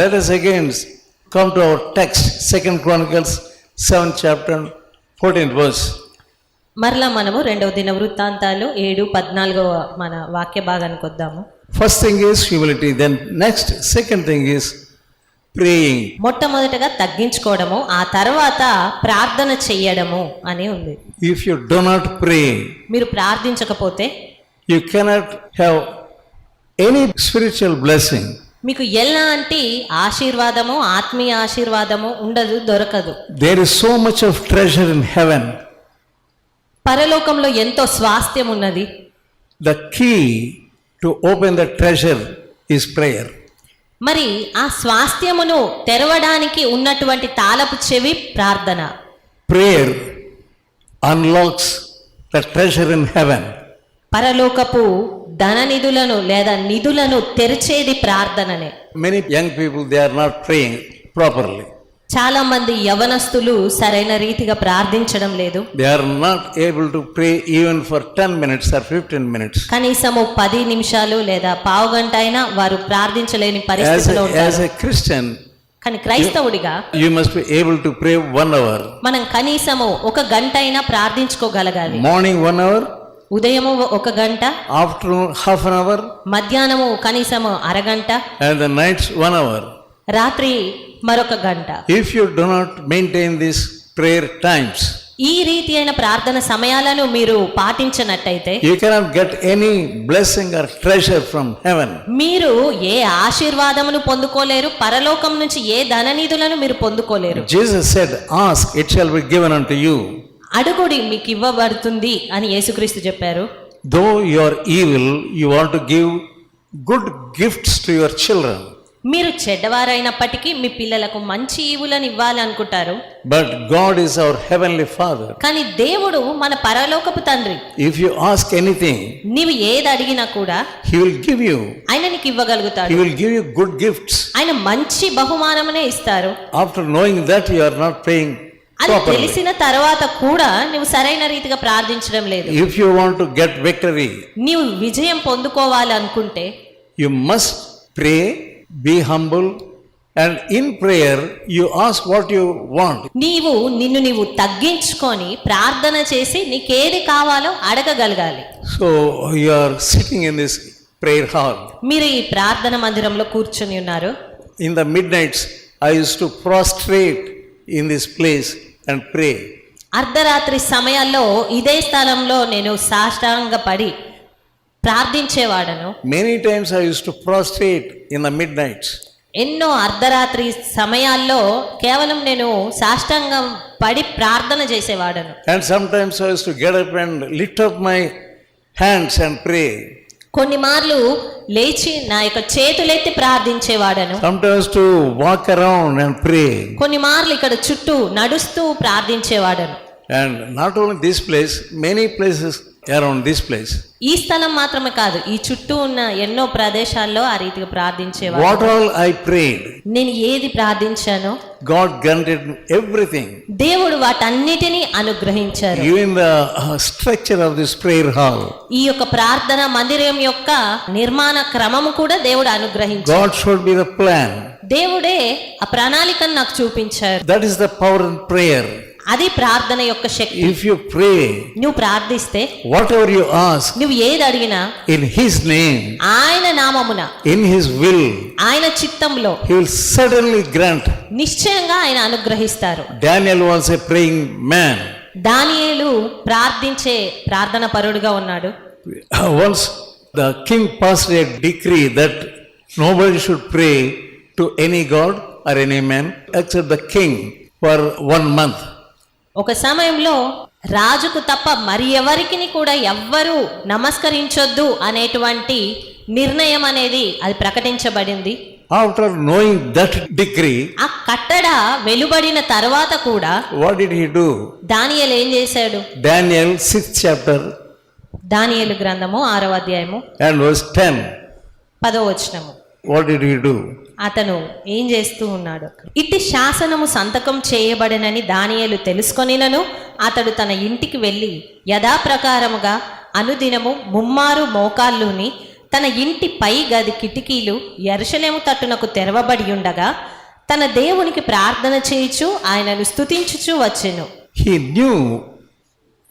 Let us again come to our text, Second Chronicles, seventh chapter, fourteenth verse. మరలా మనము రెండవ దిన వృత్తాంతాలు ఏడు పద్నాలుగవ మన వాక్య భాగానికి వద్దాము First thing is humility, then next, second thing is praying. మొట్టమొదటగా తగ్గించుకోవడము ఆ తర్వాత ప్రార్థన చెయ్యడము అని ఉంది If you do not pray, మీరు ప్రార్థించకపోతే you cannot have any spiritual blessing. మీకు ఎలా అంటే ఆశీర్వాదము ఆత్మీయ ఆశీర్వాదము ఉండదు దొరకదు. There is so much of treasure in heaven పరలోకంలో ఎంతో స్వాస్థ్యం ఉన్నది. The key to open the treasure is prayer మరి ఆ స్వాస్థ్యమును తెరవడానికి ఉన్నటువంటి తాలపు చెవి ప్రార్థన. Prayer unlocks the treasure in heaven పరలోకపు ధన నిధులను లేదా నిధులను తెరిచేది ప్రార్థననే. Many young people they are not praying properly చాలా మంది యవనస్తులు సరైన రీతిగా ప్రార్థించడం లేదు. They are not able to pray even for 10 minutes or 15 minutes కనీసం 10 నిమిషాలు లేదా పావు గంట అయినా వారు ప్రార్థించలేని పరిస్థితిలో ఉంటారు as a christian కానీ క్రైస్తవుడిగా you must able to pray 1 hour మనం కనీసం ఒక గంట అయినా ప్రార్థించుకోగలగాలి. మార్నింగ్ వన్ అవర్ ఉదయము ఒక గంట ఆఫ్టర్నూన్ హాఫ్ అన్ అవర్ మధ్యాహ్నము కనీసము అరగంట అండ్ నైట్స్ వన్ అవర్ రాత్రి మరొక గంట. If you do not maintain this prayer times ఈ రీతి అయిన ప్రార్థన సమయాలను మీరు పాటించినట్టయితే you cannot get any blessing or treasure from heaven మీరు ఏ ఆశీర్వాదమును పొందుకోలేరు పరలోకం నుంచి ఏ ధననిధులను మీరు పొందుకోలేరు. Jesus said ask it shall be given unto you అడుగుడి మీకు ఇవ్వబడుతుంది అని యేసుక్రీస్తు చెప్పారు. Though you're evil you want to give good gifts to your children మీరు చెడ్డవారైనప్పటికీ మీ పిల్లలకు మంచి ఈవులను ఇవ్వాలనుకుంటారు. But God is our heavenly father కానీ దేవుడు మన పరలోకపు తండ్రి. ఇఫ్ యు ఆస్క్ ఎనీథింగ్ నీవు ఏది అడిగినా కూడా హి విల్ గివ్ యు ఆయన నీకు ఇవ్వగలుగుతాడు he will give you good gifts ఆయన మంచి బహుమానమనే ఇస్తారు. After knowing that you are not paying అది. తెలిసిన తర్వాత కూడా నువ్వు సరైన రీతిగా ప్రార్థించడం లేదు If you want to get victory, నీవు విజయం పొందుకోవాలి అనుకుంటే you must pray, be humble, and in prayer, you ask what you want. నీవు నిన్ను నీవు తగ్గించుకొని ప్రార్థన చేసి నీకేది కావాలో అడగగలగాలి So, you are sitting in this prayer hall. మీరు ఈ ప్రార్థన మందిరంలో కూర్చొని ఉన్నారు In the midnights, I used to prostrate in this place and pray. అర్ధరాత్రి సమయాల్లో ఇదే స్థలంలో నేను సాష్టాంగ పడి ప్రార్థించేవాడను Many times I used to prostrate in the midnights. ఎన్నో అర్ధరాత్రి సమయాల్లో కేవలం నేను సాష్టాంగం పడి ప్రార్థన చేసేవాడను And sometimes I used to get up and lift up my hands and pray. కొన్ని మార్లు లేచి నా యొక్క చేతులెత్తి ప్రార్థించేవాడను. Sometimes to walk around and pray కొన్ని మార్లు ఇక్కడ చుట్టూ నడుస్తూ ప్రార్థించేవాడను. And not only this place many places around this place. ఈ స్థలం మాత్రమే కాదు ఈ చుట్టూ ఉన్న ఎన్నో ప్రదేశాల్లో ఆ రీతిగా ప్రార్థించేవాడు What all I prayed, నేను ఏది ప్రార్థించానో God granted everything. దేవుడు వాటన్నిటినీ అనుగ్రహించారు the uh, structure of this prayer hall, ఈ యొక్క ప్రార్థన మందిరం యొక్క నిర్మాణ క్రమము కూడా దేవుడు అనుగ్రహించారు God showed me the plan. దేవుడే ఆ ప్రణాళికను నాకు చూపించారు That is the power in prayer. అది ప్రార్థన యొక్క శక్తి. ఇఫ్ యు ప్రే నువ్వు ప్రార్థిస్తే వాట్ ఎవర్ యు ఆస్క్ నువ్వు ఏది అడిగినా ఇన్ హిస్ నేమ్ ఆయన నామమున ఇన్ హిస్ విల్ ఆయన చిత్తంలో హి విల్ సడన్లీ గ్రాంట్ నిశ్చయంగా ఆయన అనుగ్రహిస్తారు. Daniel was a praying man డానియేలు ప్రార్థించే ప్రార్థన పరుడుగా ఉన్నాడు. Once the king pass a decree that nobody should pray to any god or any man except the king for one month ఒక సమయంలో రాజుకు తప్ప మరి ఎవరికి కూడా ఎవ్వరూ నమస్కరించొద్దు అనేటువంటి నిర్ణయం అనేది అది ప్రకటించబడింది After knowing that decree, ఆ కట్టడ వెలువడిన తర్వాత కూడా what did he do? దానియేలు ఏం చేశాడు Daniel 6th chapter దానియేలు గ్రంథము ఆరవ అధ్యాయము and verse 10. పదో వచనము What did he do? అతను ఏం చేస్తూ ఉన్నాడు? ఇట్టి శాసనము సంతకం చేయబడినని దానియేలు తెలుసుకొనినను అతడు తన ఇంటికి వెళ్ళి యథాప్రకారముగా అనుదినము ముమ్మారు మోకాళ్ళుని తన ఇంటి పై గది కిటికీలు ఎరుషలేము తట్టునకు తెరవబడి ఉండగా తన దేవునికి ప్రార్థన చేయుచు ఆయనను స్తుతించుచు వచ్చెను. He knew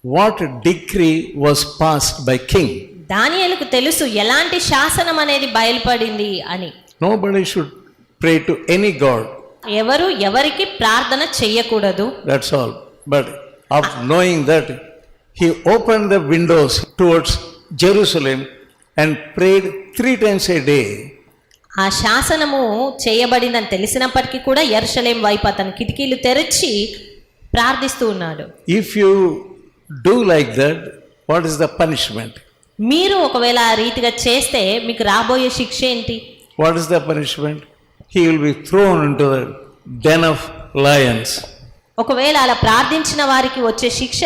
what decree was passed by king. దానియేలుకు తెలుసు ఎలాంటి శాసనం అనేది బయలుపడింది అని. Nobody should pray to any god. ఎవరు ఎవరికి ప్రార్థన చెయ్యకూడదు That's all. But after knowing that, he opened the windows towards Jerusalem and prayed three times a day. ఆ శాసనము చేయబడిందని తెలిసినప్పటికీ కూడా ఎరుషలేం వైపు అతను కిటికీలు తెరిచి ప్రార్థిస్తూ ఉన్నాడు If you do like that, what is the punishment? మీరు ఒకవేళ ఆ రీతిగా చేస్తే మీకు రాబోయే శిక్ష ఏంటి What is the punishment? He will be thrown into the den of lions. ఒకవేళ అలా ప్రార్థించిన వారికి వచ్చే శిక్ష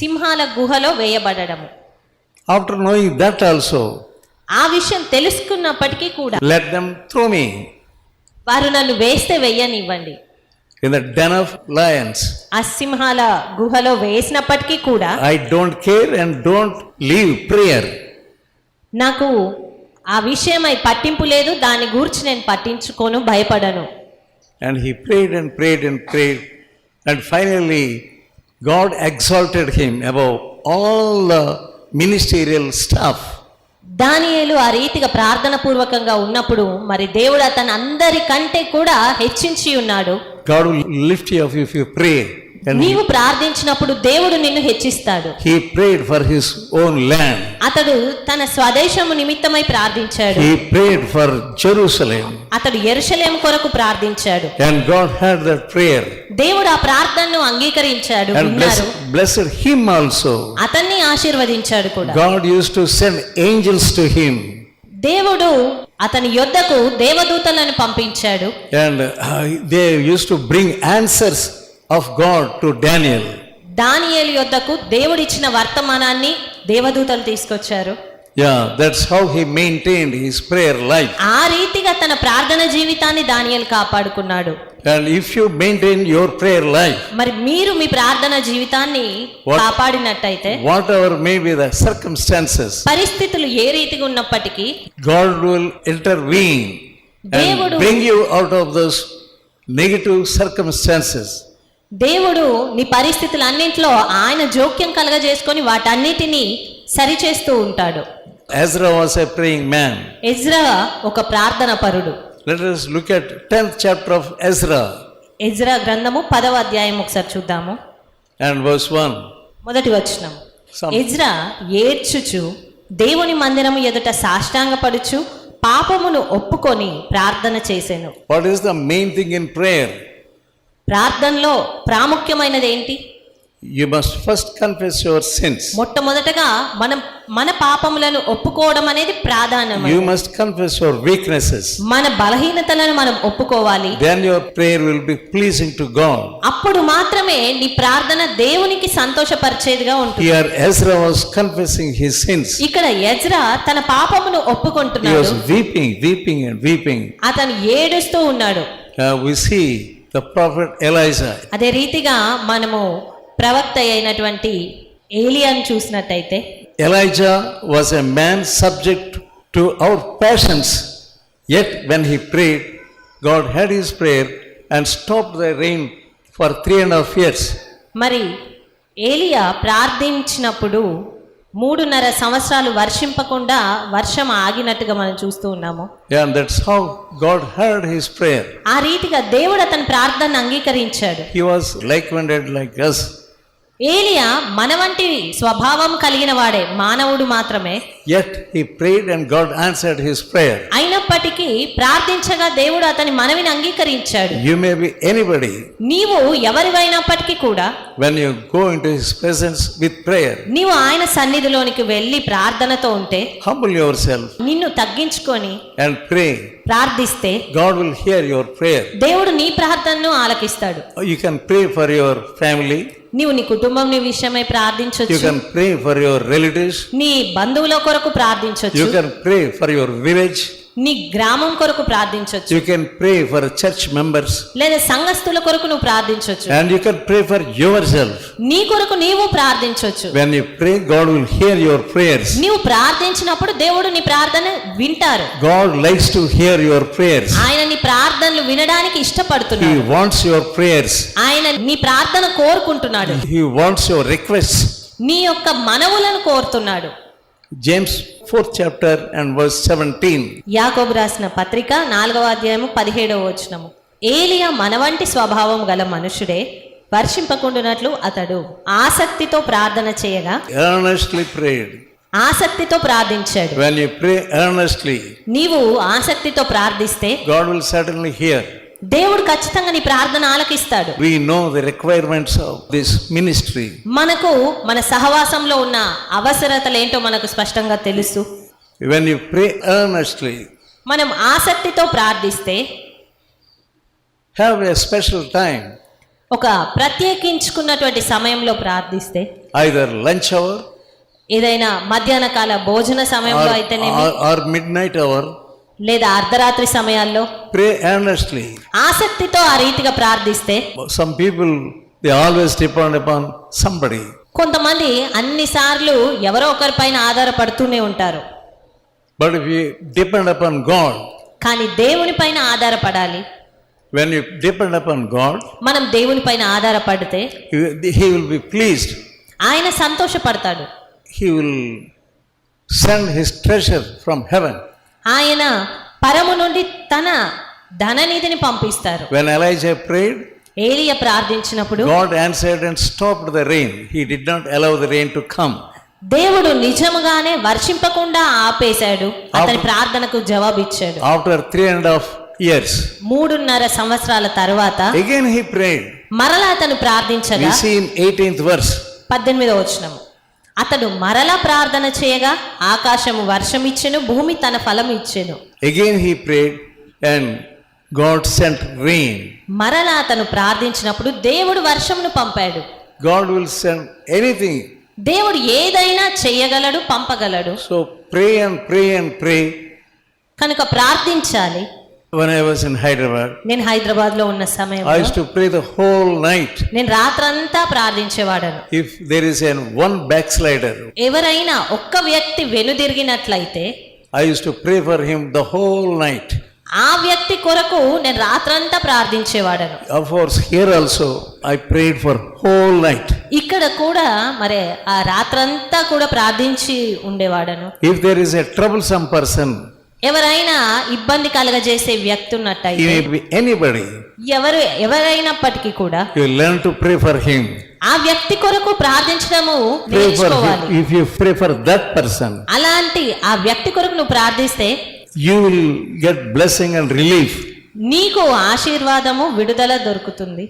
సింహాల గుహలో వేయబడము After knowing that also, ఆ విషయం తెలుసుకున్నప్పటికీ కూడా let them throw me వారు నన్ను వేస్తే వెయ్యనివ్వండి in the den of lions. ఆ సింహాల గుహలో వేసినప్పటికీ కూడా I don't care and don't leave prayer. నాకు ఆ విషయమై పట్టింపు లేదు దాని గూర్చి నేను పట్టించుకోను భయపడను And he prayed and prayed and prayed. And finally, God exalted him above all the ministerial stuff. దానియేలు ఆ రీతిగా ప్రార్థన పూర్వకంగా ఉన్నప్పుడు మరి దేవుడు అతను అందరికంటే కూడా హెచ్చించి ఉన్నాడు God will lift you up if you pray. And నీవు ప్రార్థించినప్పుడు దేవుడు నిన్ను హెచ్చిస్తాడు. He prayed for his own land అతడు తన స్వదేశము నిమిత్తమై ప్రార్థించాడు. హి ప్రేడ్ ఫర్ జెరూసలేం అతడు యెరూషలేము కొరకు ప్రార్థించాడు. And God had that prayer దేవుడు ఆ ప్రార్థనను అంగీకరించాడు. విన్నారు. బ్లెస్డ్ హిమ్ ఆల్సో అతన్ని ఆశీర్వదించాడు కూడా. God used to send angels to him దేవుడు అతని యొద్దకు దేవదూతలను పంపించాడు. And they use to bring answers of God to Daniel. దానియేలు యొద్దకు దేవుడిచ్చిన వర్తమానాన్ని దేవదూతలు తీసుకొచ్చారు Yeah, that's how he maintained his prayer life. ఆ రీతిగా తన ప్రార్థన జీవితాన్ని దానియేలు కాపాడుకున్నాడు And if you maintain your prayer life, మరి మీరు మీ ప్రార్థన జీవితాన్ని కాపాడినట్టయితే whatever may be the circumstances, పరిస్థితులు ఏ రీతిగా ఉన్నప్పటికీ God will intervene and దేవుడు- bring you out of those negative circumstances. దేవుడు నీ పరిస్థితులన్నింటిలో ఆయన జోక్యం కలగజేసుకొని వాటన్నిటినీ సరిచేస్తూ ఉంటాడు Ezra was a praying man. Ezra ఒక ప్రార్థన పరుడు Let us look at 10th chapter of Ezra Ezra గ్రంథము పదవ అధ్యాయం ఒకసారి చూద్దాము and verse 1. మొదటి వచనం ఎజ్రా ఏడ్చుచు దేవుని మందిరము ఎదుట సాష్టాంగపడుచు పాపమును ఒప్పుకొని ప్రార్థన చేసెను What is the main thing in prayer? ప్రార్థనలో ప్రాముఖ్యమైనది ఏంటి you must first confess your sins మొట్టమొదటగా మనం మన పాపములను ఒప్పుకోవడం అనేది ప్రాధాన్యం you must confess your weaknesses మన బలహీనతలను మనం ఒప్పుకోవాలి. Then your prayer will be pleasing to God అప్పుడు మాత్రమే నీ ప్రార్థన దేవునికి సంతోషపరిచేదిగా ఉంటుంది. Here Ezra was confessing his sins ఇక్కడ ఎజ్రా తన పాపమును ఒప్పుకుంటున్నాడు. He was weeping weeping and weeping అతను ఏడుస్తూ ఉన్నాడు. We see the prophet Elijah. అదే రీతిగా మనము ప్రవక్త అయినటువంటి ఏలియాను చూసినట్టయితే Elijah was a man subject to our passions. Yet when he prayed, God heard his prayer and stopped the rain for three and a half years. మరి ఏలియా ప్రార్థించినప్పుడు మూడున్నర సంవత్సరాలు వర్షింపకుండా వర్షం ఆగినట్టుగా మనం చూస్తూ ఉన్నాము and that's how God heard his prayer. ఆ రీతిగా దేవుడు అతని ప్రార్థన అంగీకరించాడు He was like us. ఏలియా మన వంటి స్వభావం కలిగిన వాడే మానవుడు మాత్రమే Yet he prayed and God answered his prayer. అయినప్పటికీ ప్రార్థించగా దేవుడు అతని మనవిని అంగీకరించాడు You may be anybody. నీవు ఎవరివైనప్పటికీ కూడా When you go into his presence with prayer, నీవు ఆయన సన్నిధిలోనికి వెళ్ళి ప్రార్థనతో ఉంటే humble yourself నిన్ను తగ్గించుకొని and pray. ప్రార్థిస్తే God will hear your prayer. దేవుడు నీ ప్రార్థనను ఆలకిస్తాడు You can pray for your family. నీవు నీ కుటుంబం నీ విషయమై ప్రార్థించొచ్చు. You pray for your relative నీ బంధువుల కొరకు ప్రార్థించొచ్చు. You pray for your village నీ గ్రామం కొరకు ప్రార్థించవచ్చు you can pray for church members లేదా సంఘస్థుల కొరకు నువ్వు ప్రార్థించవచ్చు and you can pray for yourself నీ కొరకు నీవు ప్రార్థించవచ్చు when you pray God will hear your prayers నీవు ప్రార్థించినప్పుడు దేవుడు నీ ప్రార్థన వింటారు. God likes to hear your prayers ఆయన నీ ప్రార్థనలు వినడానికి ఇష్టపడుతున్నాడు. హి వాంట్స్ యువర్ ప్రేయర్స్ ఆయన నీ ప్రార్థన కోరుకుంటున్నాడు. హి వాంట్స్ యువర్ రిక్వెస్ట్ నీ యొక్క మనవులను కోరుతున్నాడు. James 4th chapter and verse 17. యాకోబు రాసిన పత్రిక నాలుగవ అధ్యాయము పదిహేడవ వచనము ఏలియా మనవంటి స్వభావం గల మనుషుడే వర్షింపకుండునట్లు అతడు ఆసక్తితో ప్రార్థన చేయగా Earnestly prayed. ఆసక్తితో ప్రార్థించాడు When you pray earnestly, నీవు ఆసక్తితో ప్రార్థిస్తే God will certainly hear. దేవుడు ఖచ్చితంగా నీ ప్రార్థన ఆలకిస్తాడు We know the requirements of this ministry. మనకు మన సహవాసంలో ఉన్న అవసరతలు ఏంటో మనకు స్పష్టంగా తెలుసు When you pray earnestly, మనం ఆసక్తితో ప్రార్థిస్తే have a special time, ఒక ప్రత్యేకించుకున్నటువంటి సమయంలో ప్రార్థిస్తే either lunch hour ఏదైనా మధ్యాహ్న కాల భోజన సమయంలో అయితేనేమి or, or midnight hour. లేదా అర్ధరాత్రి సమయాల్లో Pray earnestly. ఆసక్తితో ఆ రీతిగా ప్రార్థిస్తే Some people, they always depend upon somebody. కొంతమంది అన్నిసార్లు ఎవరో ఒకరిపైన ఆధారపడుతూనే ఉంటారు if you depend upon God, కానీ దేవుని పైన ఆధారపడాలి when you depend upon God, మనం దేవుని పైన ఆధారపడితే he will be pleased. ఆయన సంతోషపడతాడు He will send His treasure from heaven. ఆయన పరము నుండి తన ధననిధిని పంపిస్తారు. వెన్ ఎలైజా ప్రేడ్ ఏలియ ప్రార్థించినప్పుడు God answered and stopped the rain he did not allow the rain to come దేవుడు నిజముగానే వర్షింపకుండా ఆపేశాడు. అతని ప్రార్థనకు జవాబు ఇచ్చాడు ఆఫ్టర్ 3 అండ్ హాఫ్ ఇయర్స్ మూడున్నర సంవత్సరాల తర్వాత అగైన్ హి ప్రేడ్ మరలా అతను ప్రార్థించగా we see in 18th verse 18వ వచనము. అతడు మరలా ప్రార్థన చేయగా ఆకాశము వర్షం ఇచ్చెను భూమి తన ఫలం ఇచ్చెను Again he prayed and God sent rain. మరలా అతను ప్రార్థించినప్పుడు దేవుడు వర్షమును పంపాడు God will send anything. దేవుడు ఏదైనా చేయగలడు పంపగలడు So pray and pray and pray. కనుక ప్రార్థించాలి When I was in Hyderabad, నేను హైదరాబాద్లో ఉన్న I సమయంలో used to pray the whole night. నేను రాత్రంతా ప్రార్థించేవాడను If there is an one backslider, ఎవరైనా ఒక్క వ్యక్తి వెనుదిరిగినట్లయితే I used to pray for him the whole night. ఆ వ్యక్తి కొరకు నేను రాత్రంతా ప్రార్థించేవాడను Of course, here also I prayed for whole night. ఇక్కడ కూడా మరి ఆ రాత్రంతా కూడా ప్రార్థించి ఉండేవాడను If there is a troublesome person, ఎవరైనా ఇబ్బంది కలగజేసే వ్యక్తి ఉన్నట్టయితే anybody, ఎవరు ఎవరైనప్పటికీ కూడా you learn to pray for him. ఆ వ్యక్తి కొరకు ప్రార్థించడము నేర్చుకోవాలి. If you pray for that person, అలాంటి ఆ వ్యక్తి కొరకు నువ్వు ప్రార్థిస్తే you will get blessing and relief. నీకు ఆశీర్వాదము విడుదల దొరుకుతుంది